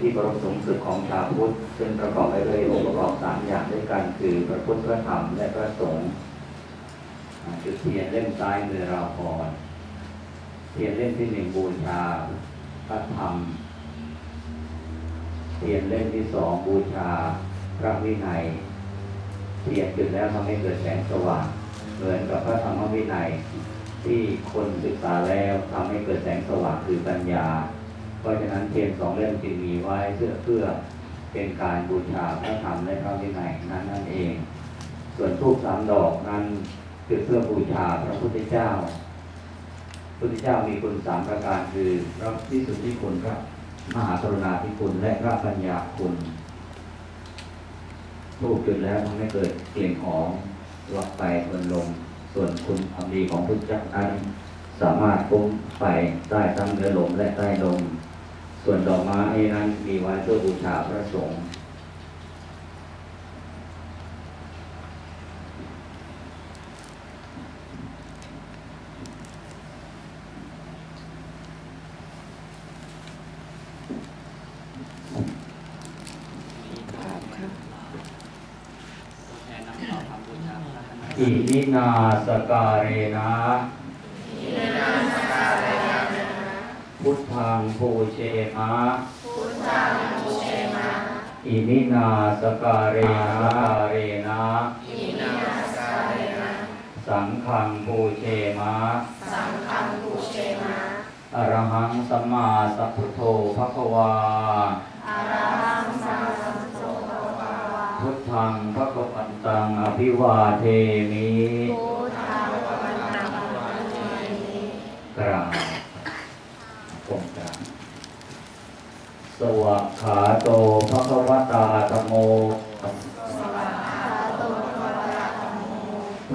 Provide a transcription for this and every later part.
ที่ประสงค์สุดของชาวพุทธซึ่งประกอบไปด้วยองค์ประกอบสามอย่างด้วยกันคือพระพุทธพระธรรมและพระสงฆ์จุดเทียนเล่มซ้ายมือเราพรเทียนเล่มที่หนึ่งบูชาพระธรรมเทียนเล่มที่สองบูชาพระวินัยเทียนจุดแล้วทำให้เกิดแสงสว่างเหมือนกับพระธรรมวินัยที่คนศึกษาแล้วทำให้เกิดแสงสว่างคือปัญญา เพราะฉะนั้นเทียนสองเล่มจึงมีไว้เพื่อเพื่อเป็นการบูชาพระธรรมและพระวินัยนั้นนั่นเอง ส่วนทูปสามดอกนั้นคือเพื่อบูชาพระพุทธเจ้าพระพุทธเจ้ามีคุณสามประการคือพระพิสุทธิคุณพระมหากรุณาธิคุณและพระปัญญาคุณทูปจุดแล้วทำให้เกิดเกลิ่นหอมลอกไปบนลมส่วนคุณความดีของพุทธเจ้านั้นสามารถพุ่งไปได้ทั้งเนื้อลมและใต้ลม ส่วนดอกไม้นั้นมีไว้เพื่อบูชาพระสงฆ์อิมินาสการ เรนะพุทธังภูเชนะอิมินาสการเรนะเรนะสังฆังภูเชมะอรหังสัมมาสัพพุทโธภควาพุทธังพระกวันตังอภิวาเทมิกราบกงกราบ สวะขาโตพระควตาธโม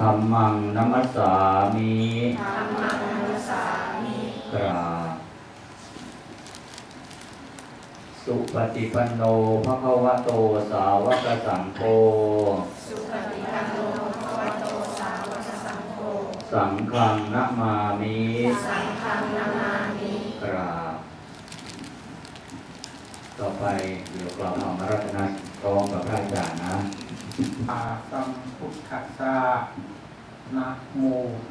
ธรรมังนัมสสามิกราสุปฏิปันโนภะคะวะโตสาวกสังโฆสังฆังนะมามิกราบ ต่อไปเดี๋ยวกล่าวธรรมรัตนะพร้อมกับพระอาจารย์นะอาสัมพุทธัสสะนะโม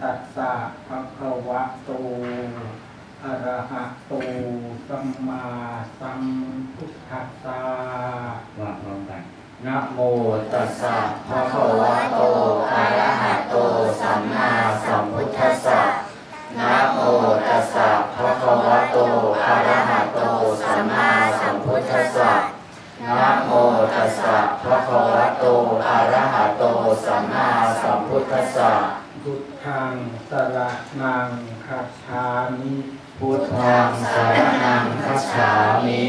ตัสสะภะคะวะโตอะระหะโตสัมมาสัมพุทธัสสะว่าพร้อมกันนะโมตัสสะภะคะวะโตอะระหะโตสัมมาสัมพุทธัสสะ นะโมตัสสะภะคะวะโตอะระหะโตสัมมาสัมพุทธัสสะนะโมตัสสะภะคะวะโตอะระหะโตสัมมาสัมพุทธัสสะพุทธังสระนังคัจฉามิพุทธังสารนังคัจฉามิ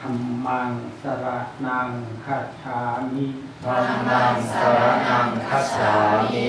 ธัมมังสระนังคัจฉามิธัมมังสารนังคัจฉามิ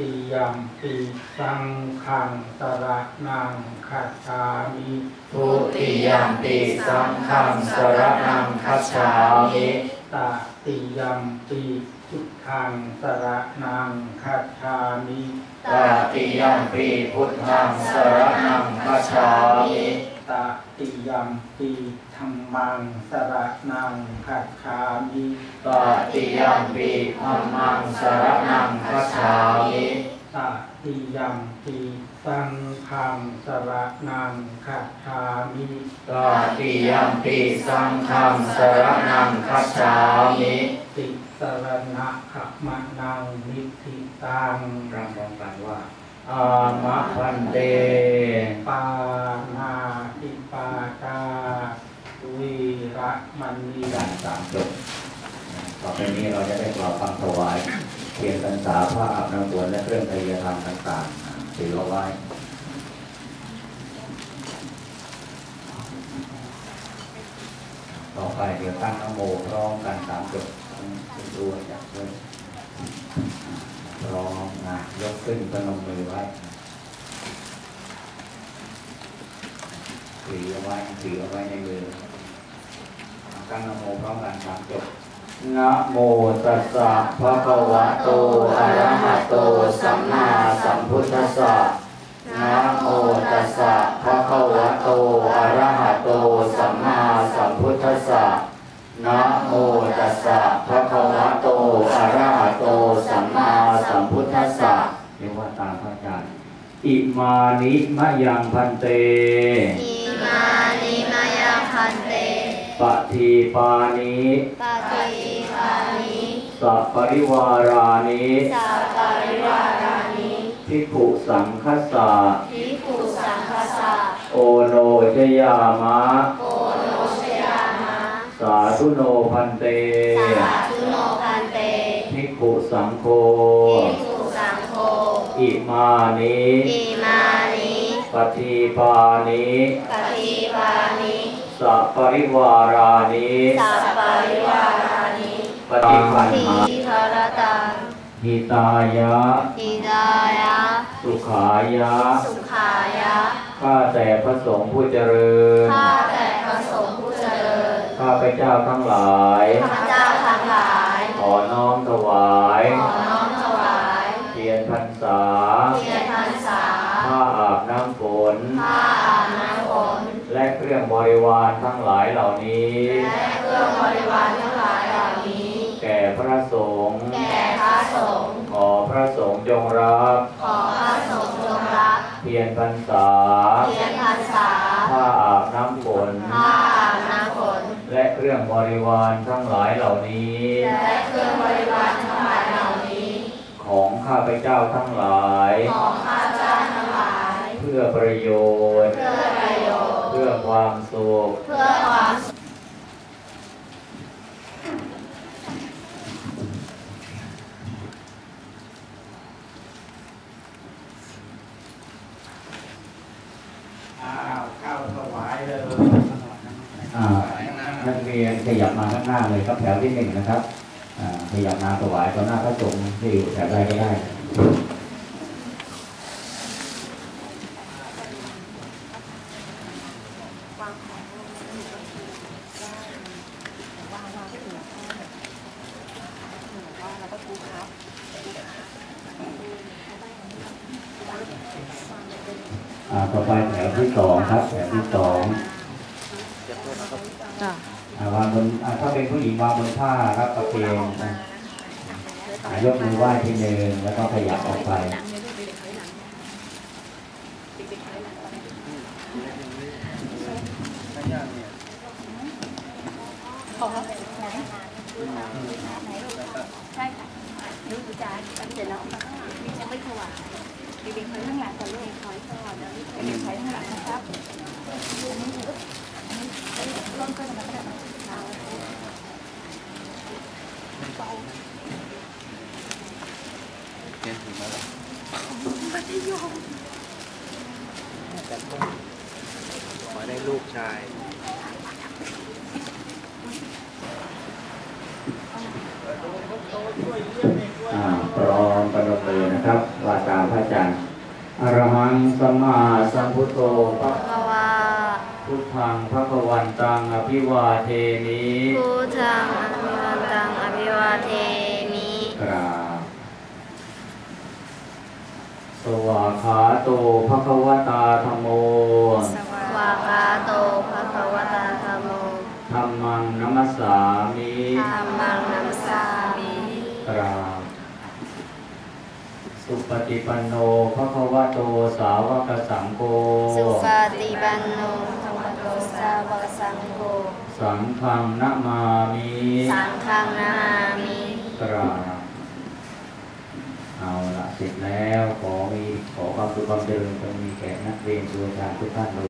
ติยัมปีสังฆังสระนังคัจฉามิทุติยัมปิสังฆังสารนังคัจฉามิตติยัมปีพุทธังสระนังคัจฉามิตติยัมปิพุทธังสารนังคัจฉามิ ตติยมปีธัมมังสระนังคัจฉามิตติยมปิธัมมังสารนังคัจฉามิตติยมปีสังฆังสระนังคัจฉามิตติยมปิสังฆังสารนังคัจฉามิติสรณะขมะนังนิธิตังรำร้องกันว่าามะพันเตปานาติปาตาวิระมณีการสามจบต่อไปนี้เราจะได้กล่าวคำถวายเทียนพรรษาผ้าอาบน้ำฝนและเครื่องไตรยธรรมต่างๆถือเอาไว้ต่อไปเดี๋ยวตั้งนโมพร้อมกันสามจบดูจับเลย รองนะยกขึ้นพนมมือไว้ถือเอาไว้ถือเอาไว้ในมือตั้งนโมพร้อมกันสามจบนะโมตัสสะภะคะวะโตอะระหะโตสัมมาสัมพุทธัสสะนะโมตัสสะภะคะวะโตอะระหะโตสัมมาสัมพุทธัสสะนะโมตัสสะภะคะวะโตอะระหะโตสัมมา มพุทธัสสะเรียกว่าตามพระอาจารย์อิมานิมะยังพันเต อิมานิมายังพันเตปฏิปานิปฏิปานิสัพปริวารานิสัพปริวารานิภิกขุสังคัสสะภิกขุสังฆสสะโอโนชยามะโอโนชยามะ สาธุโนพันเต สาธุโนพันเตภิกขุสังโฆภิกขุสังโฆอิ มานิอิมานิปฏิปานิปฏิปานิสัพปริวารานิสัพปริวารานิปฏิปันทีหาฆรตังหิตายะหิดายะ สุขายะ สุขายะ ข้าแต่พระสงฆ์ผู้เจริญ ข้าแต่พระสงฆ์ผู้เจริญ ข้าพเจ้าทั้งหลาย ข้าพเจ้าทั้งหลาย ขอน้อมถวาย ขอน้อมถวาย เทียนพรรษา เทียนพรรษา ผ้าอาบน้ำฝน ผ้าอาบน้ำฝน และเค รื่องบริวารทั้งหลายเหล่านี้และเครื่องบริวารทั้งหลายเหล่านี้ แก่พระสงฆ์แก่พระสงฆ์ขอพระสงฆ์จงรับขอพระสงฆ์จงรับเทียนพรรษาเทียนพรรษาผ้าอาบน้ำฝนผ้าอาบน้ำฝนและเครื่องบริวารทั้งหลายเหล่านี้ และเครื่องบริวารทั้งหลายเหล่านี้ ของข้าพเจ้าทั้งหลาย ของข้าพเจ้าทั้งหลาย เพื่อประโยชน์เพื่อประโยชน์ เพื่อความสุขเพื่อความขอ้าข้าถวายเลยอ่านักเรียนขยับมาข้างหน้าเลยครับแถวที่หนึ่งนะครับอ่าขยับมาถวายต่อหน้าพระสงฆ์ที่อยู่แถวใดก็ได้ ต่อไปแถวที่สองครับแถวที่สองอ่าวางบนอ่าถ้าเป็นผู้หญิงวางบนผ้าครับประเคนนะอ่ายกมือไหว้ทีหนึ่งแล้วก็ขยับออกไปใช่ค่ะรู้จุจาเสร็จแล้วมาข้างหลังนี่ยังไม่ถวาย เด็กๆคอยข้างหลังก่อนลูกคอยก่อนแล้วเด็กๆคอยข้างหลังนะครับร่มก็จะมาแค่เท้าขอได้ลูกชายอ่าพร้อมประนมมือนะครับาตามพระอาจารย์อรหังสัมมาสัมพุทโธพระภวาพุทธังพระกวันตังอภิวาเทมิพุทธังอภิวันตังอภิวาเทมิกราบสวาขาโตภควตาธรรมโมวาคาโตภะคะวตาธรรมโม ธรรมังนัมัสสามิธัมมังนัมสามิ กราบ สุปฏิปันโนภควโตสาวกสังโฆสุปฏิปันโนธรรมโตสาวกสังโฆสังฆังนะมามิสังฆังนามิกราบเอาละเสร็จแล้วขอมีขอความสุขความเจริญจงมีแก่นักเรียนครูอาจารย์ทุกท่าน